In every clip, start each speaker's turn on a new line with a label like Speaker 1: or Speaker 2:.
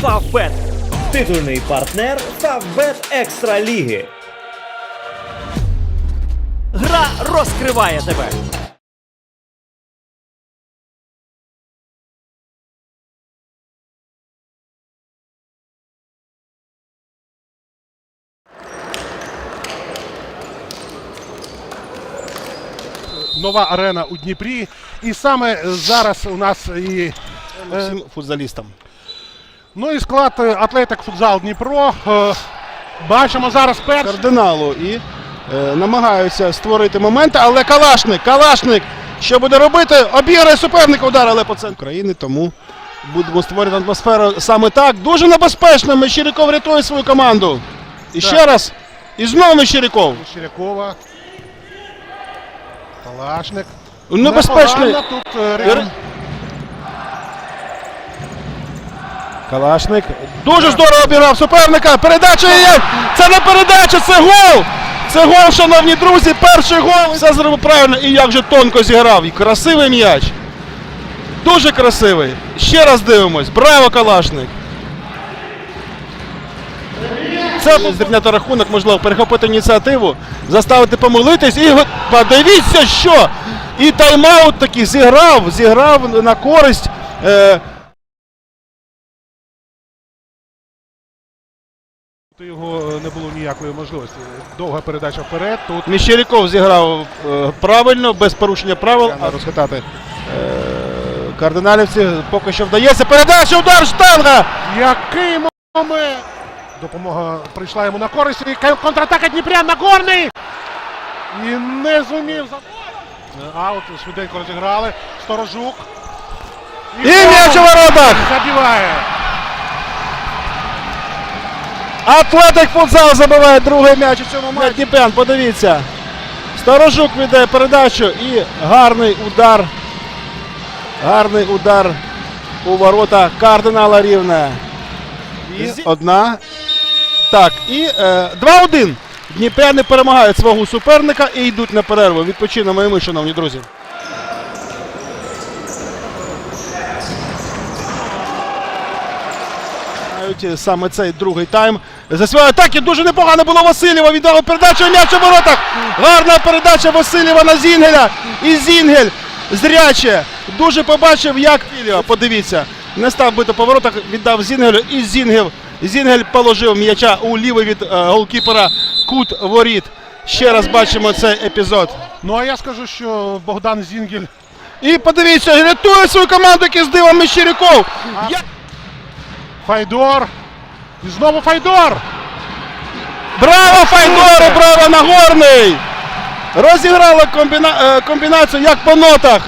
Speaker 1: Фавбет. Титульний партнер Фавбет Екстра Ліги. Гра розкриває тебе.
Speaker 2: нова арена у Дніпрі. І саме зараз у нас і, е,
Speaker 3: всім футзалістам.
Speaker 2: Ну, і склад е, Атлетик Футзал Дніпро. Е, Бачимо зараз перший.
Speaker 3: Кардиналу і е, намагаються створити моменти, але Калашник, Калашник, що буде робити? Обіграє суперника удар, але по центру України, тому будемо створювати атмосферу саме так. Дуже небезпечно. Мещеряков рятує свою команду. І
Speaker 2: Так.
Speaker 3: ще раз. І знову Мещеряков.
Speaker 2: Щирякова. Калашник.
Speaker 3: Небезпечний.
Speaker 2: Тут е, Рим.
Speaker 3: Калашник. Дуже здорово обіграв суперника. Передача є. Це не передача, це гол. Це гол, шановні друзі. Перший гол. Все зробив правильно і як же тонко зіграв. І красивий м'яч. Дуже красивий. Ще раз дивимось. Браво, Калашник. Це зрівняти рахунок, можливо, перехопити ініціативу, заставити помилитись і подивіться, що. І тайм-аут такий зіграв, зіграв на користь. Е,
Speaker 2: Його е, не було ніякої можливості. Довга передача вперед. Тут
Speaker 3: Міщеряков зіграв е, правильно, без порушення правил. А розхитати е, кардиналівці поки що вдається. Передача, удар, штанга!
Speaker 2: який момент! Допомога прийшла йому на користь. І кон- контратака Дніпрян Нагорний! І не зумів за. Аут швиденько розіграли. Сторожук.
Speaker 3: І м'яч у воротах!
Speaker 2: Забиває.
Speaker 3: Атлетик футзал забиває другий м'яч у цьому матчі. Дніпрян, подивіться. Сторожук віддає передачу і гарний удар. Гарний удар у ворота кардинала Рівне. І одна. Так, і е, 2-1. Дніпряни перемагають свого суперника і йдуть на перерву. Відпочинемо і ми, шановні друзі. Е, саме цей другий тайм. За свої атаки дуже непогано було Васильєва. Віддав передачу м'яч у воротах. Гарна передача Васильєва на Зінгеля. І Зінгель зряче. Дуже побачив, як. Подивіться. Не став бити по воротах, віддав Зінгелю. І Зінгель, Зінгель положив м'яча у лівий від е, голкіпера кут воріт. Ще раз бачимо цей епізод.
Speaker 2: Ну а я скажу, що Богдан Зінгель
Speaker 3: І подивіться, рятує свою команду, який з дивом Мещеряков. Я...
Speaker 2: Файдор. І знову Файдор.
Speaker 3: Браво, Файдоре, браво, Нагорний! Розіграли комбіна... е, комбінацію як по нотах.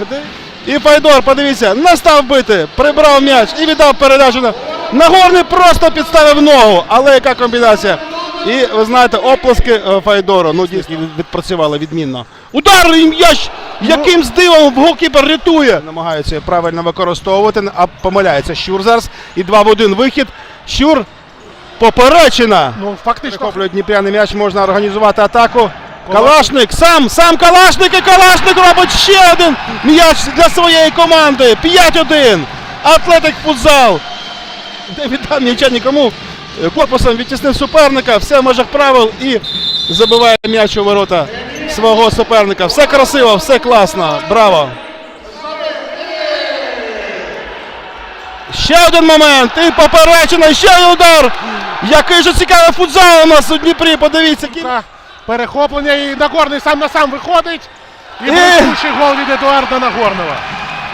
Speaker 3: І Файдор, подивіться, не став бити, прибрав м'яч і віддав передачу. на- Нагорний просто підставив ногу. Але яка комбінація? І ви знаєте, оплески е, Файдору. Ну, дійсно, відпрацювали відмінно. Удар м'яч! Яким здивом голкіпер рятує! Намагаються правильно використовувати, а помиляється Щур зараз. І 2 в 1 вихід. Щур поперечина.
Speaker 2: Ну, фактично,
Speaker 3: Перехоплюють Дніпряний м'яч, можна організувати атаку. Калашник, сам, сам Калашник і Калашник робить ще один м'яч для своєї команди. 5-1. Атлетик футзал. Не віддав м'яча нікому. Корпусом відтіснив суперника, все в межах правил і забиває м'яч у ворота свого суперника. Все красиво, все класно. Браво. Ще один момент. І поперечина, ще один удар. Який же цікавий футзал у нас у Дніпрі. Подивіться.
Speaker 2: перехоплення і Нагорний сам на сам виходить. І
Speaker 3: І-
Speaker 2: блискучий гол від Едуарда Нагорного.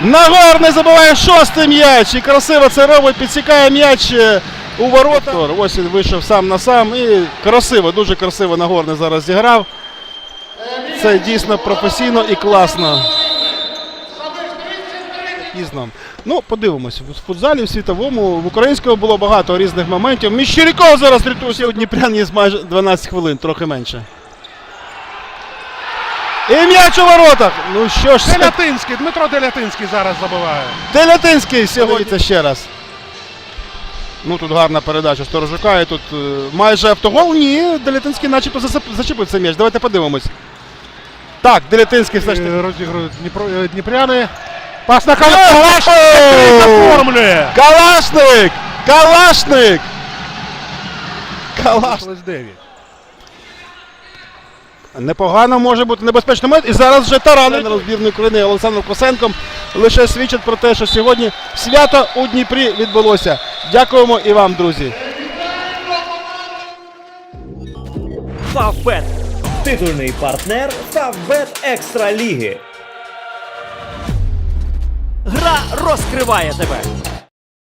Speaker 3: Нагорний забиває шостий м'яч. І красиво це робить, підсікає м'яч е, у ворота. Ось він вийшов сам на сам. І красиво, дуже красиво Нагорний зараз зіграв. Це дійсно професійно і класно. Пізно. Ну, подивимось. В футзалі, в світовому, в українському було багато різних моментів. Міщеріков зараз рятує. У Дніпрян є майже 12 хвилин, трохи менше. І м'яч у воротах. Ну що ж,
Speaker 2: Делятинський, Дмитро Делятинський зараз забиває.
Speaker 3: Делятинський сьогодні це ще раз. Ну тут гарна передача Сторожука. І тут е, майже автогол. Ні, Делятинський начебто зачепив цей м'яч. Давайте подивимось. Так, Делятинський все ж таки.
Speaker 2: Е, Розігрують Дніпро, е, Дніпряни. Пас на Калаш! який оформлює!
Speaker 3: Калашник! Калашник! Калашник! Непогано може бути небезпечний момент. І зараз вже таран тренером збірної України Олександром Косенком лише свідчить про те, що сьогодні свято у Дніпрі відбулося. Дякуємо і вам, друзі.
Speaker 1: Фавбет. Титульний партнер Фавбет Екстра Ліги.
Speaker 4: Розкриває тебе.